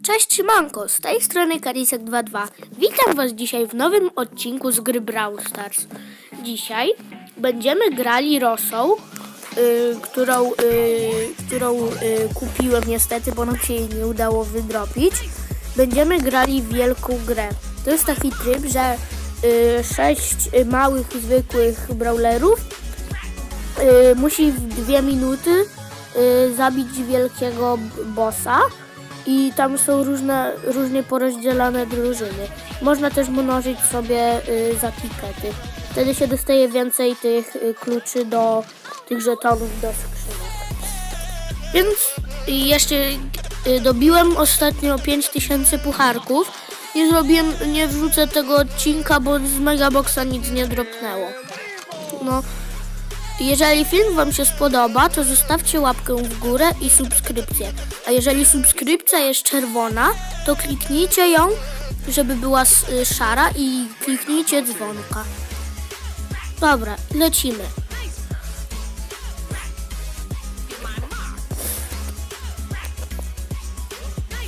Cześć Szymanko, z tej strony Karisek22. Witam Was dzisiaj w nowym odcinku z gry Brawl Stars. Dzisiaj będziemy grali Rosą, y, którą, y, którą y, kupiłem niestety, bo nam się jej nie udało wydropić. Będziemy grali wielką grę. To jest taki tryb, że y, sześć y, małych, zwykłych brawlerów y, musi w dwie minuty y, zabić wielkiego bossa i tam są różne, różnie porozdzielane drużyny. Można też mnożyć sobie y, za tikety. Wtedy się dostaje więcej tych y, kluczy do tych żetonów do skrzynek. Więc jeszcze y, dobiłem ostatnio 5000 pucharków. Nie zrobiłem, nie wrzucę tego odcinka, bo z Megaboxa nic nie dropnęło. No, jeżeli film Wam się spodoba, to zostawcie łapkę w górę i subskrypcję. A jeżeli subskrypcja jest czerwona, to kliknijcie ją, żeby była szara i kliknijcie dzwonka. Dobra, lecimy.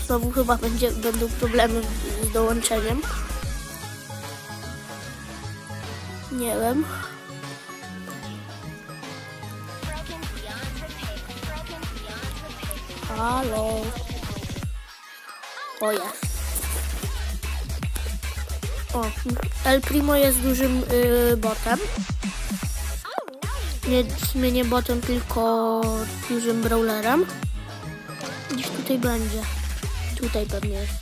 Znowu chyba będzie, będą problemy z dołączeniem. Nie wiem. Halo. O jest. O, El Primo jest dużym y, botem. Nie, sumie nie botem, tylko dużym brawlerem. Gdzieś tutaj będzie. Tutaj pewnie jest.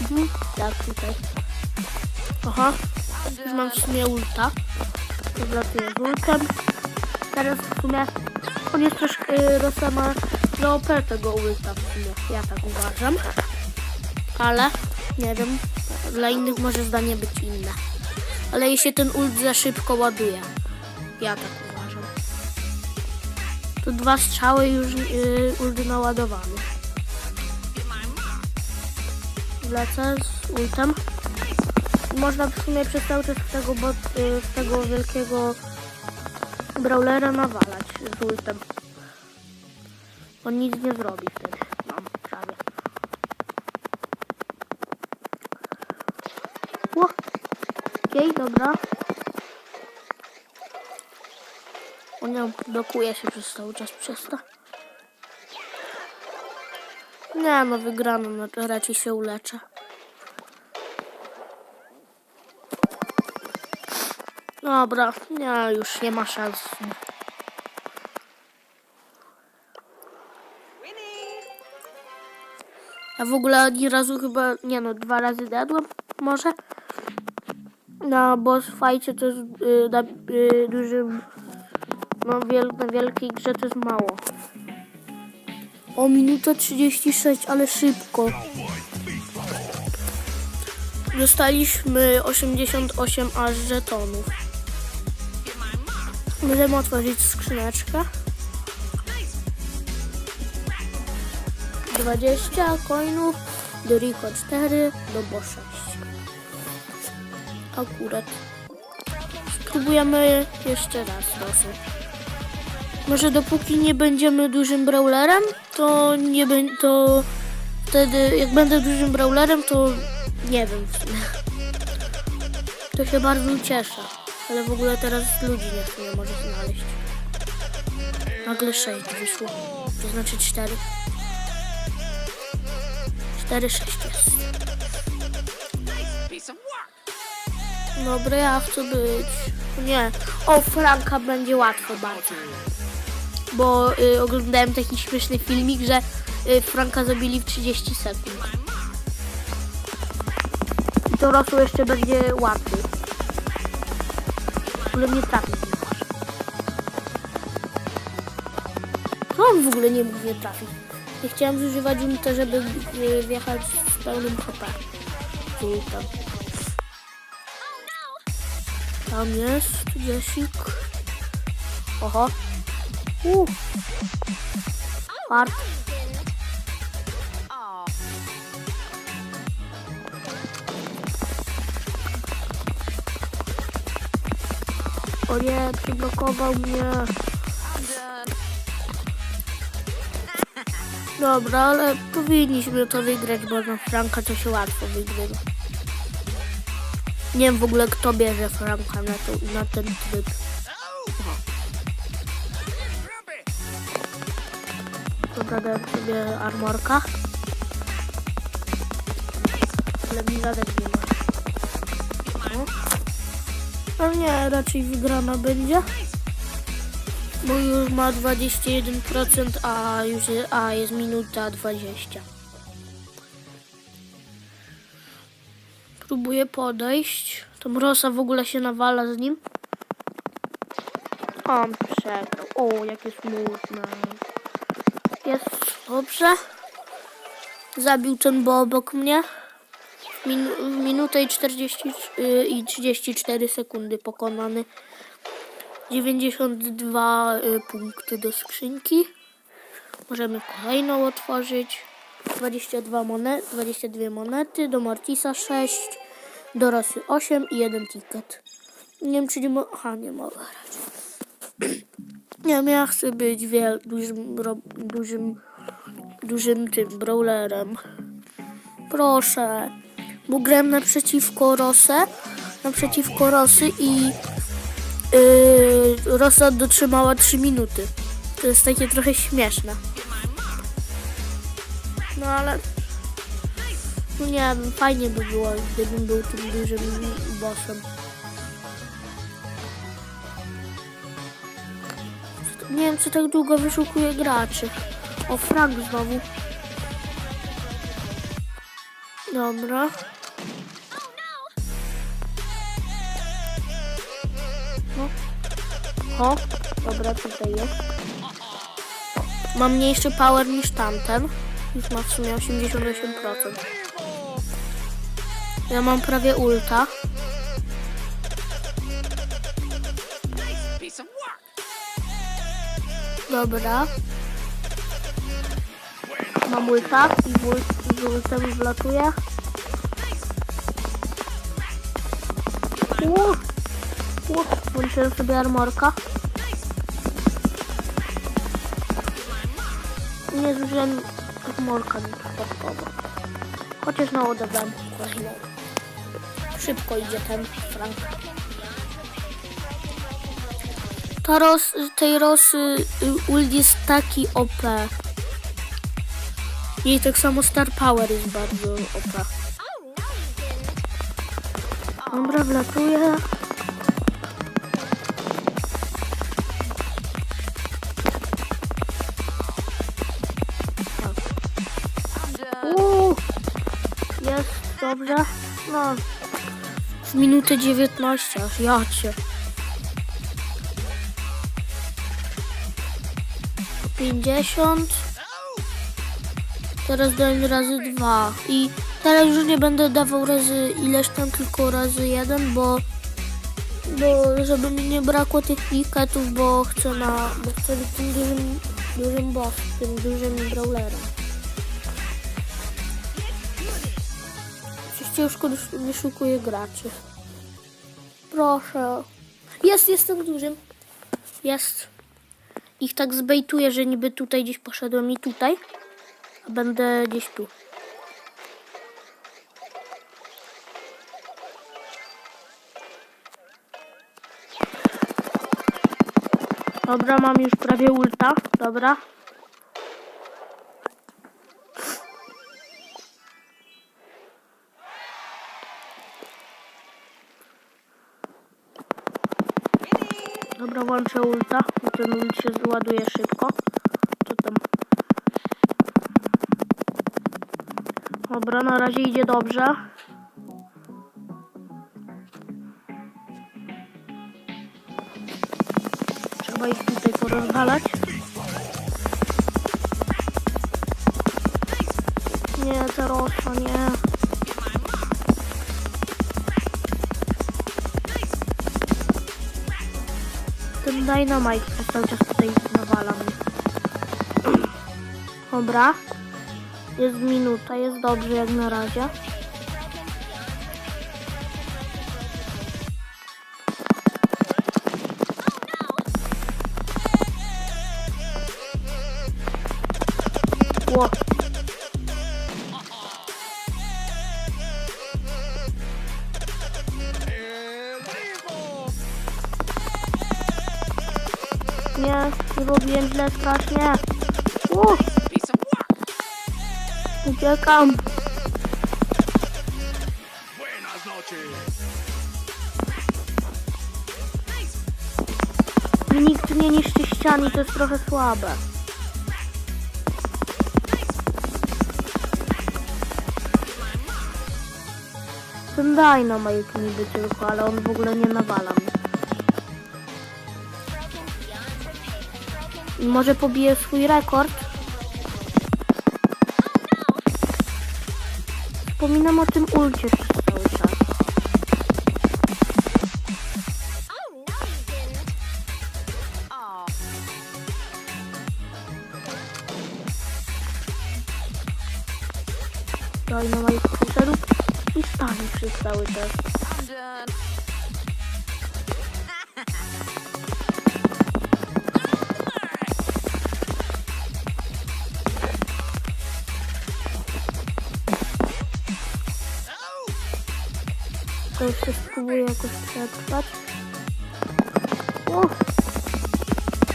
Mhm, tak, tutaj. Aha, już mam w sumie ulta. Wlatuję ultem. Teraz w sumie on jest troszkę, Rosa ma OP tego ulta w sumie, ja tak uważam. Ale, nie wiem, dla innych może zdanie być inne. Ale jeśli ten ult za szybko ładuje, ja tak uważam. Tu dwa strzały już yy, ult naładowany. Lecę z ultem. Można w sumie przez cały czas tego, bot, y, w tego wielkiego brawlera nawalać z ultem. On nic nie zrobi wtedy. No, prawie. Okej, dobra. On nie blokuje się przez cały czas przez to. Nie no, wygrano, no raczej się uleczę. Dobra, nie, już nie ma szans. Ja w ogóle ani razu chyba, nie no, dwa razy dadłem, może. Na boss fajcie to jest y, na y, dużym, no wiel, na wielkiej grze to jest mało. O, minuta 36, ale szybko. Dostaliśmy 88 aż żetonów. Możemy otworzyć skrzyneczkę. 20 coinów, do Rico 4, do Bo 6. Akurat. Spróbujemy jeszcze raz dosyć. Może dopóki nie będziemy dużym brawlerem, to nie to wtedy jak będę dużym brawlerem, to nie wiem. To się bardzo cieszę. Ale w ogóle teraz ludzi nie nie może znaleźć. Nagle 6 wyszło. To znaczy 4. 4, 6 jest. Dobra, ja chcę być. Nie. O, Franka będzie łatwo bardzo. Bo y, oglądałem taki śmieszny filmik, że y, Franka zabili w 30 sekund. I to rosło jeszcze będzie łatwiej. W ogóle mnie trafił. Co on w ogóle nie mógł nie trafić? Nie chciałem zużywać ulta, żeby y, wjechać z pełnym HP. Tam. Tam jest Jessik. Oho. Uh. Fart. O nie, przyblokował mnie. Dobra, ale powinniśmy to wygrać, bo na Franka to się łatwo wygrywa. Nie wiem w ogóle kto bierze Franka na, to, na ten tryb. Dałem sobie armorka. Ale mi zadać nie ma. No. No nie, raczej wygrana będzie. Bo już ma 21%, a już a jest minuta 20. Próbuję podejść. To Mrosa w ogóle się nawala z nim. O, przegrał. O, jakie smutne. Jest dobrze. Zabił ten bo obok mnie. Min minutę i, 40, y, i 34 sekundy pokonany. 92 y, punkty do skrzynki. Możemy kolejną otworzyć. 22 monet, 22 monety, do Mortisa 6, do Rosy 8 i jeden ticket. Nie wiem czy nie mo- Aha, nie mogę grać. Nie wiem, ja chcę być wiel- dużym, ro- dużym, dużym tym brawlerem. Proszę. Bo grałem naprzeciwko Rosę, naprzeciwko Rosy i yy, Rosa dotrzymała 3 minuty. To jest takie trochę śmieszne. No ale no nie wiem, fajnie by było, gdybym był tym dużym bossem. Nie wiem, co tak długo wyszukuje graczy. O, Frank znowu. Dobra. O, dobra, tutaj jest. Ma mniejszy power niż tamten. Już ma w sumie 88%. Ja mam prawie ulta. Dobra. Mam ulta i ult- z ultem wlatuję. Włączyłem sobie armorka. Nie zużyłem armorka nieprzypadkowo. Chociaż na odebrałem kolejną. Szybko idzie ten Frank. Ta ros, tej rosy y, ult jest taki OP. Jej tak samo Star Power jest bardzo OP. Dobra, wlatuję. Dobrze. No, w minutę 19, aż ja cię. 50. Teraz dałem razy dwa. I teraz już nie będę dawał razy ileś tam, tylko razy jeden, bo, bo żeby mi nie brakło tych piketów, bo chcę na, bo chcę być tym dużym, dużym boss, tym dużym brawlerem. Kogoś wyszukuję graczy. Proszę. Jest, jestem dużym. Jest. Ich tak zbejtuję, że niby tutaj gdzieś poszedłem i tutaj. A będę gdzieś tu. Dobra, mam już prawie ulta. Dobra. Włączę ulta, bo ten ult się zładuje szybko. To tam. Dobra, na razie idzie dobrze. Trzeba ich tutaj porozwalać. Dynamite to cały czas tutaj nawala mnie. Dobra. Jest minuta, jest dobrze jak na razie. Uciekam. Nikt nie niszczy ścian i to jest trochę słabe. Ten Dynamite niby tylko, ale on w ogóle nie nawala mnie. I może pobije swój rekord? Wspominam o tym ulcie cały czas. Oh. Dynamite przyszedł i stanie przez cały czas. To jeszcze spróbuję jakoś przetrwać. Uff.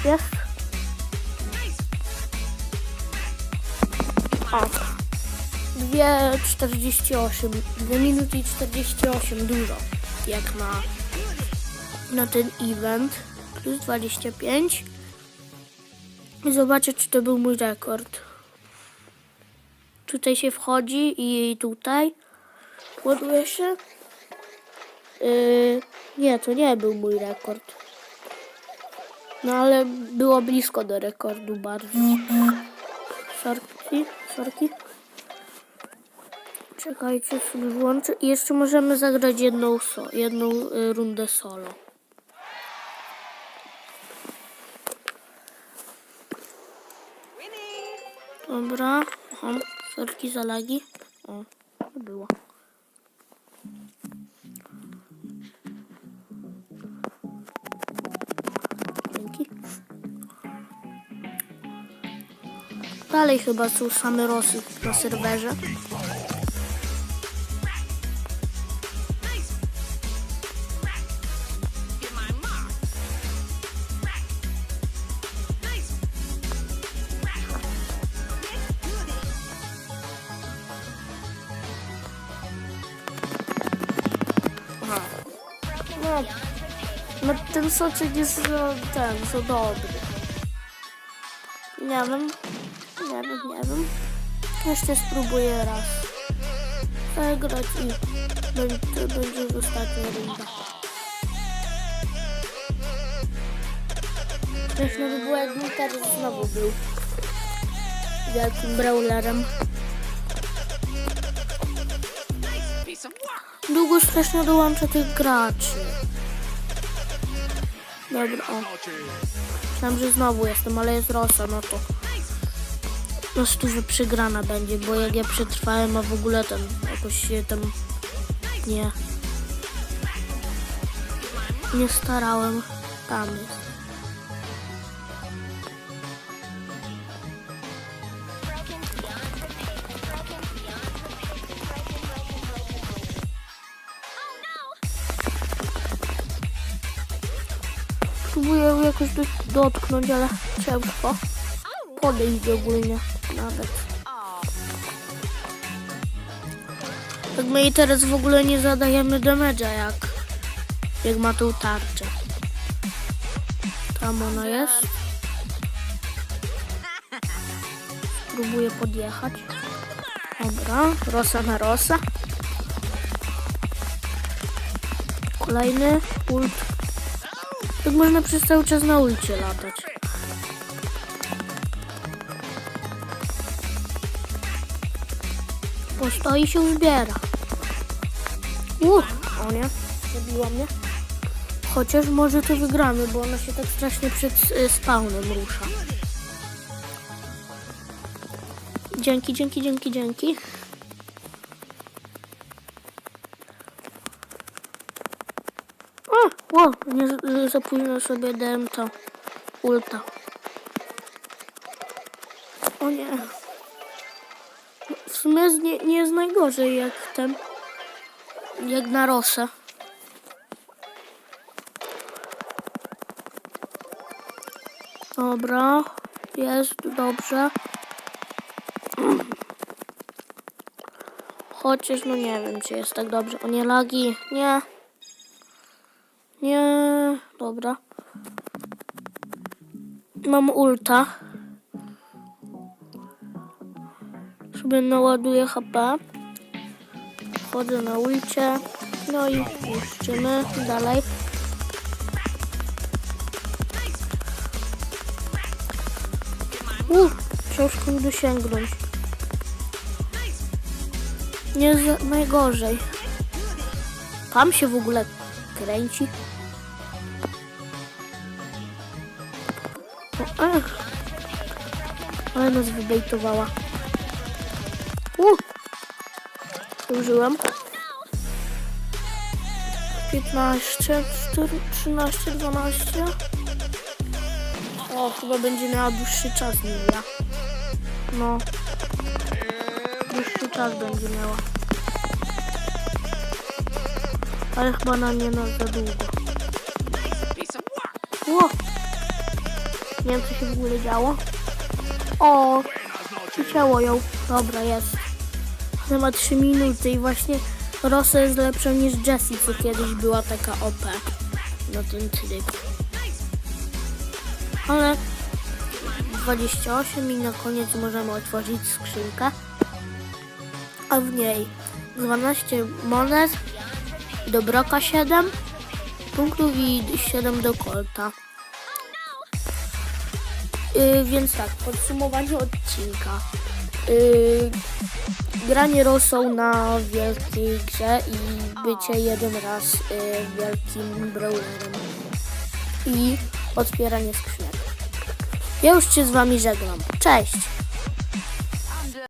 Jest. O. 2,48. 2 minuty i 48. Dużo. Jak na, na ten event. Plus 25. I zobaczę, czy to był mój rekord. Tutaj się wchodzi i tutaj. Ładuje się. Yy, nie, to nie był mój rekord. No ale było blisko do rekordu bardzo. Sorki, sorki. Czekajcie, sobie włączę. I jeszcze możemy zagrać jedną, so, jedną y, rundę solo. Dobra. Aha, sorki za lagi. O, było. Dalej chyba są same rosy na serwerze. No, no ten soczek jest za, ten, za dobry. Nie wiem, nie wiem, nie wiem. Jeszcze spróbuję raz zagrać i to będzie już ostatnia runda. Śmieszne by było, jakbym teraz znowu był wielkim brawlerem. Długo strasznie dołączę tych graczy. Dobra, o. Myślałem, że znowu jestem, ale jest Rosa, no to no stówę przegrana będzie, bo jak ja przetrwałem, a w ogóle ten jakoś się tam nie nie starałem. Tam jest. Próbuję jakoś do- dotknąć, ale ciężko. Podejść ogólnie nawet. Tak my jej teraz w ogóle nie zadajemy damage'a jak, jak ma tą tarczę. Tam ona jest. Próbuję podjechać. Dobra, rosa na rosa. Kolejny ult. Tak można przez cały czas na ulcie latać. Postoi się zbiera. Uch, o nie, zabiła mnie. Chociaż może to wygramy, bo ona się tak strasznie przed y, spawnem rusza. Dzięki, dzięki, dzięki, dzięki. O, o nie z- za późno sobie dałem to ulta. O nie. W sumie nie, nie jest najgorzej jak ten. Jak na Rosę. Dobra, jest dobrze. Chociaż no nie wiem, czy jest tak dobrze. O nie lagi, nie. Nie, dobra. Mam ulta. Sobie naładuję HP. Wchodzę na ulcie. No i puszczymy dalej. Uff, ciężko mi dosięgnąć. Nie za, najgorzej. Tam się w ogóle kręci. O, ech. Ale nas wybejtowała. Użyłem. 15, 4, 13, 12. O, chyba będzie miała dłuższy czas niż ja. No. Dłuższy czas będzie miała. Ale chyba na nie na za długo. Ło! Nie wiem, co się w ogóle działo. O, przycięło ją. Dobra, jest. Ona ma 3 minuty i właśnie Rosa jest lepsza niż Jessie, co kiedyś była taka OP na ten tryb. Ale 28 i na koniec możemy otworzyć skrzynkę. A w niej 12 monet, do Broka 7 punktów i 7 do Colta. Yy, więc tak, podsumowanie odcinka. Yy, granie Rosą na wielkiej grze i bycie jeden raz yy, wielkim brawlerem. I otwieranie skrzynek. Ja już się z wami żegnam. Cześć!